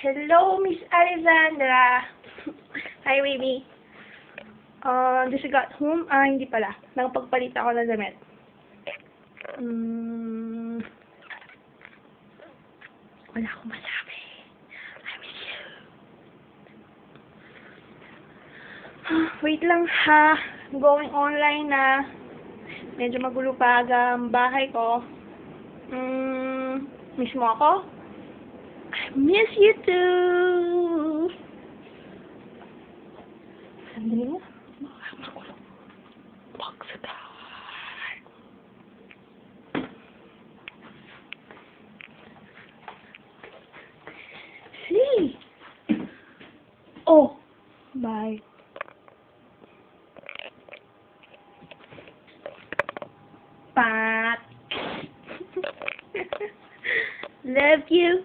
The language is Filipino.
Hello, Miss Alexandra. Hi, baby. Uh, just got home. Ah, hindi pala. Nakapagpalit ako ng damit. Mm, wala akong masabi. I miss you. Ah, Wait lang ha. I'm going online na. Medyo magulo pa ang bahay ko. Mm, miss mo ako? Miss you too! Sandali mo. See? Oh, bye. Pat. Love you.